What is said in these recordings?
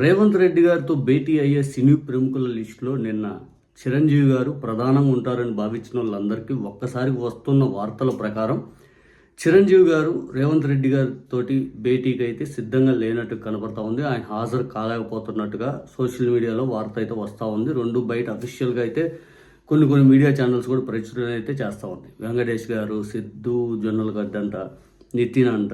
రేవంత్ రెడ్డి గారితో భేటీ అయ్యే సినీ ప్రముఖుల లిస్టులో నిన్న చిరంజీవి గారు ప్రధానంగా ఉంటారని భావించిన వాళ్ళందరికీ ఒక్కసారి వస్తున్న వార్తల ప్రకారం చిరంజీవి గారు రేవంత్ రెడ్డి గారితో భేటీకి అయితే సిద్ధంగా లేనట్టు కనబడతా ఉంది. ఆయన హాజరు కాలేకపోతున్నట్టుగా సోషల్ మీడియాలో వార్త అయితే వస్తూ ఉంది. రెండు బయట అఫీషియల్గా అయితే కొన్ని కొన్ని మీడియా ఛానల్స్ కూడా ప్రచురణ అయితే చేస్తూ ఉంది. వెంకటేష్ గారు సిద్ధు జొన్నల గడ్డంట నితిన్ అంట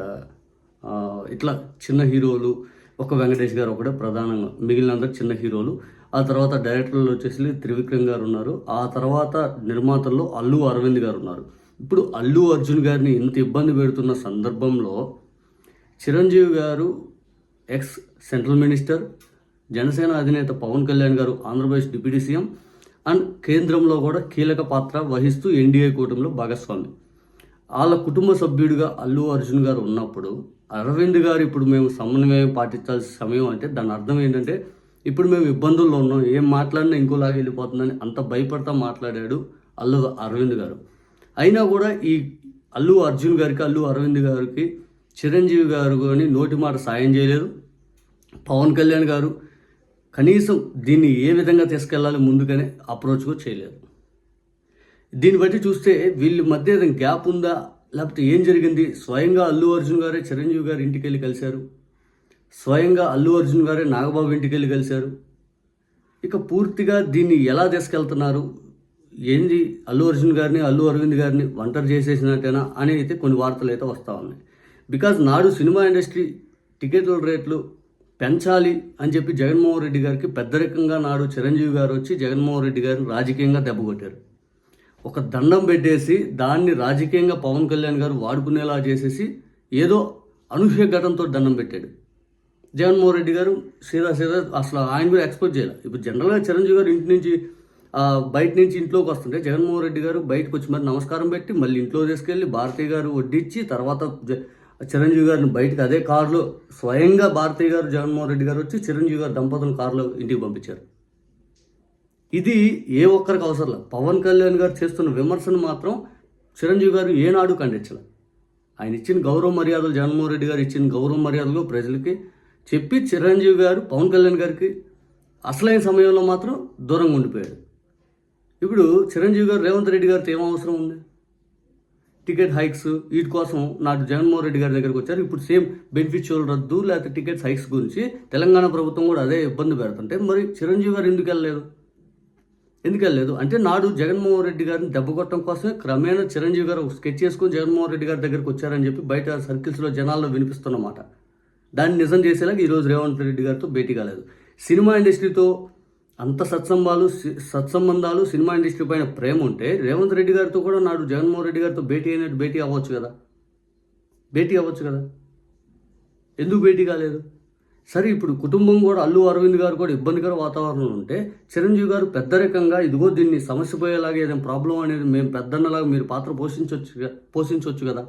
ఇట్లా చిన్న హీరోలు ఒక వెంకటేష్ గారు ఒకటే ప్రధానంగా మిగిలినందరూ చిన్న హీరోలు. ఆ తర్వాత డైరెక్టర్లు వచ్చేసి త్రివిక్రమ్ గారు ఉన్నారు. ఆ తర్వాత నిర్మాతల్లో అల్లు అరవింద్ గారు ఉన్నారు. ఇప్పుడు అల్లు అర్జున్ గారిని ఇంత ఇబ్బంది పెడుతున్న సందర్భంలో చిరంజీవి గారు ఎక్స్ సెంట్రల్ మినిస్టర్ జనసేన అధినేత పవన్ కళ్యాణ్ గారు ఆంధ్రప్రదేశ్ డిప్యూటీ సీఎం అండ్ కేంద్రంలో కూడా కీలక పాత్ర వహిస్తూ ఎన్డీఏ కూటమిలో భాగస్వామి. వాళ్ళ కుటుంబ సభ్యుడిగా అల్లు అర్జున్ గారు ఉన్నప్పుడు అరవింద్ గారు ఇప్పుడు మేము సమన్వయం పాటించాల్సిన సమయం అంటే దాని అర్థం ఏంటంటే ఇప్పుడు మేము ఇబ్బందుల్లో ఉన్నాం ఏం మాట్లాడినా ఇంకోలాగా వెళ్ళిపోతుందని అంత భయపడతా మాట్లాడాడు అల్లు అరవింద్ గారు. అయినా కూడా ఈ అల్లు అర్జున్ గారికి అల్లు అరవింద్ గారికి చిరంజీవి గారు కానీ నోటి మాట సాయం చేయలేదు. పవన్ కళ్యాణ్ గారు కనీసం దీన్ని ఏ విధంగా తీసుకెళ్ళాలి ముందుగానే అప్రోచ్ చేయలేదు. దీన్ని బట్టి చూస్తే వీళ్ళ మధ్య ఏదైనా గ్యాప్ ఉందా? లేకపోతే ఏం జరిగింది? స్వయంగా అల్లు అర్జున్ గారే చిరంజీవి గారి ఇంటికి వెళ్ళి కలిశారు. స్వయంగా అల్లు అర్జున్ గారే నాగబాబు ఇంటికి వెళ్ళి కలిశారు. ఇక పూర్తిగా దీన్ని ఎలా తీసుకెళ్తున్నారు? ఏంది? అల్లు అర్జున్ గారిని అల్లు అరవింద్ గారిని ఒంటరి చేసేసినట్టేనా? అని అయితే కొన్ని వార్తలు అయితే వస్తూ ఉన్నాయి. బికాజ్ నాడు సినిమా ఇండస్ట్రీ టికెట్ల రేట్లు పెంచాలి అని చెప్పి జగన్మోహన్ రెడ్డి గారికి పెద్దరికంగా నాడు చిరంజీవి గారు వచ్చి జగన్మోహన్ రెడ్డి గారిని రాజకీయంగా దెబ్బకొట్టారు ఒక దండం పెట్టేసి దాన్ని రాజకీయంగా పవన్ కళ్యాణ్ గారు వాడుకునేలా చేసేసి ఏదో అనూహ్య ఘటనతో దండం పెట్టాడు. జగన్మోహన్ రెడ్డి గారు సీదా సీదా అసలు ఆయన కూడా ఎక్స్పోజ్ చేయాలి. ఇప్పుడు జనరల్గా చిరంజీవి గారు ఇంటి నుంచి బయట నుంచి ఇంట్లోకి వస్తుంటే జగన్మోహన్ రెడ్డి గారు బయటకు వచ్చి మరి నమస్కారం పెట్టి మళ్ళీ ఇంట్లో తీసుకెళ్ళి భారతీయ గారు వడ్డించి తర్వాత జ- చిరంజీవి గారిని బయటకు అదే కారులో స్వయంగా భారతీయ గారు జగన్మోహన్ రెడ్డి గారు వచ్చి చిరంజీవి గారు దంపతులను కారులో ఇంటికి పంపించారు. ఇది ఏ ఒక్కరికి అవసరం లేదు. పవన్ కళ్యాణ్ గారు చేస్తున్న విమర్శను మాత్రం చిరంజీవి గారు ఏనాడు ఖండించలేదు ఆయన ఇచ్చిన గౌరవ మర్యాదలు జగన్మోహన్ రెడ్డి గారు ఇచ్చిన గౌరవ మర్యాదలు ప్రజలకి చెప్పి చిరంజీవి గారు పవన్ కళ్యాణ్ గారికి అసలైన సమయంలో మాత్రం దూరంగా ఉండిపోయాడు. ఇప్పుడు చిరంజీవి గారు రేవంత్ రెడ్డి గారితో ఏం అవసరం ఉంది? టికెట్ హైక్స్ వీటి కోసం నాటు జగన్మోహన్ రెడ్డి గారి దగ్గరికి వచ్చారు. ఇప్పుడు సేమ్ బెనిఫిషియల్ రద్దు లేకపోతే టికెట్స్ హైక్స్ గురించి తెలంగాణ ప్రభుత్వం కూడా అదే ఇబ్బంది పెడుతుంటే మరి చిరంజీవి గారు ఎందుకు వెళ్ళలేదు? ఎందుకు వెళ్ళలేదు అంటే నాడు జగన్మోహన్ రెడ్డి గారిని దెబ్బ కొట్టడం కోసమే క్రమేణా చిరంజీవి గారు స్కెచ్ చేసుకుని జగన్మోహన్ రెడ్డి గారి దగ్గరికి వచ్చారని చెప్పి బయట సర్కిల్స్లో జనాల్లో వినిపిస్తున్నమాట. దాన్ని నిజం చేసేలాగా ఈరోజు రేవంత్ రెడ్డి గారితో భేటీ కాలేదు. సినిమా ఇండస్ట్రీతో అంత సత్సంబాలు సి- సత్సంబంధాలు సినిమా ఇండస్ట్రీ పైన ప్రేమ ఉంటే రేవంత్ రెడ్డి గారితో కూడా నాడు జగన్మోహన్ రెడ్డి గారితో భేటీ అయినట్టు భేటీ అవ్వచ్చు కదా? భేటీ అవ్వచ్చు కదా? ఎందుకు భేటీ కాలేదు? సరే ఇప్పుడు కుటుంబం కూడా అల్లు అరవింద్ గారు కూడా ఇబ్బందికర వాతావరణం ఉంటే చిరంజీవి గారు పెద్దరికంగా ఇదిగో దీన్ని సమస్య పోయేలాగా ఏదైనా ప్రాబ్లం అనేది మేము పెద్దన్నలాగా మీరు పాత్ర పోషించవచ్చు పోషించవచ్చు కదా?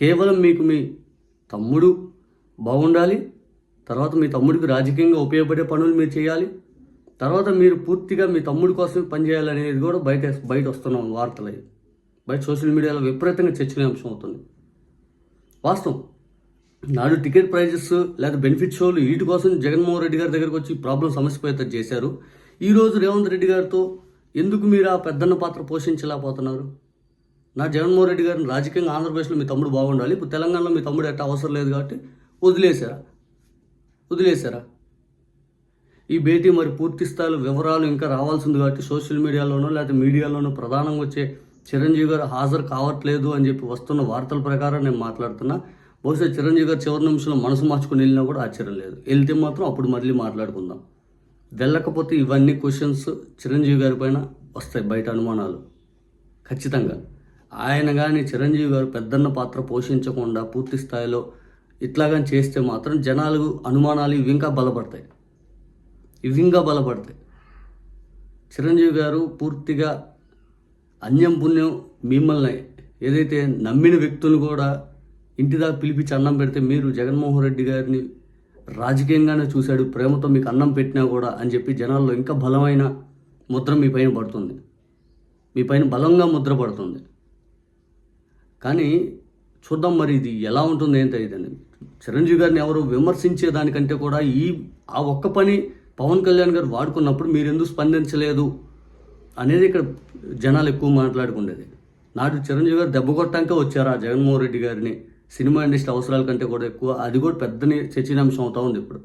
కేవలం మీకు మీ తమ్ముడు బాగుండాలి తర్వాత మీ తమ్ముడికి రాజకీయంగా ఉపయోగపడే పనులు మీరు చేయాలి తర్వాత మీరు పూర్తిగా మీ తమ్ముడి కోసం పనిచేయాలనేది కూడా బయట బయట వస్తున్నాం వార్తలు బయట సోషల్ మీడియాలో విపరీతంగా చర్చనీయాంశం అవుతుంది. వాస్తవం. నాడు టికెట్ ప్రైజెస్ లేదా బెనిఫిట్ షోలు వీటి కోసం జగన్మోహన్ రెడ్డి గారి దగ్గరకు వచ్చి ప్రాబ్లం సమస్యపోయేత చేశారు. ఈరోజు రేవంత్ రెడ్డి గారితో ఎందుకు మీరు ఆ పెద్దన్న పాత్ర పోషించలేకపోతున్నారు? నా జగన్మోహన్ రెడ్డి గారిని రాజకీయంగా ఆంధ్రప్రదేశ్లో మీ తమ్ముడు బాగుండాలి ఇప్పుడు తెలంగాణలో మీ తమ్ముడు ఎట్ట అవసరం లేదు కాబట్టి వదిలేశారా? వదిలేశారా? ఈ భేటీ మరి పూర్తి స్థాయిలో వివరాలు ఇంకా రావాల్సింది కాబట్టి సోషల్ మీడియాలోనో లేకపోతే మీడియాలోనో ప్రధానంగా వచ్చే చిరంజీవి గారు హాజరు కావట్లేదు అని చెప్పి వస్తున్న వార్తల ప్రకారం నేను మాట్లాడుతున్నా. బహుశా చిరంజీవి గారు చివరి నిమిషంలో మనసు మార్చుకుని వెళ్ళినా కూడా ఆశ్చర్యం లేదు. వెళ్తే మాత్రం అప్పుడు మళ్ళీ మాట్లాడుకుందాం. వెళ్ళకపోతే ఇవన్నీ క్వశ్చన్స్ చిరంజీవి గారి పైన వస్తాయి బయట అనుమానాలు. ఖచ్చితంగా. ఆయన కానీ చిరంజీవి గారు పెద్దన్న పాత్ర పోషించకుండా పూర్తి స్థాయిలో ఇట్లాగని చేస్తే మాత్రం జనాలు అనుమానాలు ఇవి ఇంకా బలపడతాయి. ఇవి ఇంకా బలపడతాయి. చిరంజీవి గారు పూర్తిగా అన్యం పుణ్యం మిమ్మల్ని ఏదైతే నమ్మిన వ్యక్తులు కూడా ఇంటి దాకా పిలిపించి అన్నం పెడితే మీరు జగన్మోహన్ రెడ్డి గారిని రాజకీయంగానే చూశాడు ప్రేమతో మీకు అన్నం పెట్టినా కూడా అని చెప్పి జనాల్లో ఇంకా బలమైన ముద్ర మీ పైన పడుతుంది. మీ పైన బలంగా ముద్ర పడుతుంది. కానీ చూద్దాం మరి ఇది ఎలా ఉంటుంది ఏం ఇదని చిరంజీవి గారిని ఎవరు విమర్శించే దానికంటే కూడా ఈ ఆ ఒక్క పని పవన్ కళ్యాణ్ గారు వాడుకున్నప్పుడు మీరు ఎందుకు స్పందించలేదు అనేది ఇక్కడ జనాలు ఎక్కువ మాట్లాడుకునేది నాడు చిరంజీవి గారు దెబ్బ కొట్టాక వచ్చారు ఆ జగన్మోహన్ రెడ్డి గారిని. సినిమా ఇండస్ట్రీ అవసరాల కంటే కూడా ఎక్కువ. అది కూడా పెద్ద చర్చనీయాంశం అవుతూ ఉంది ఇప్పుడు.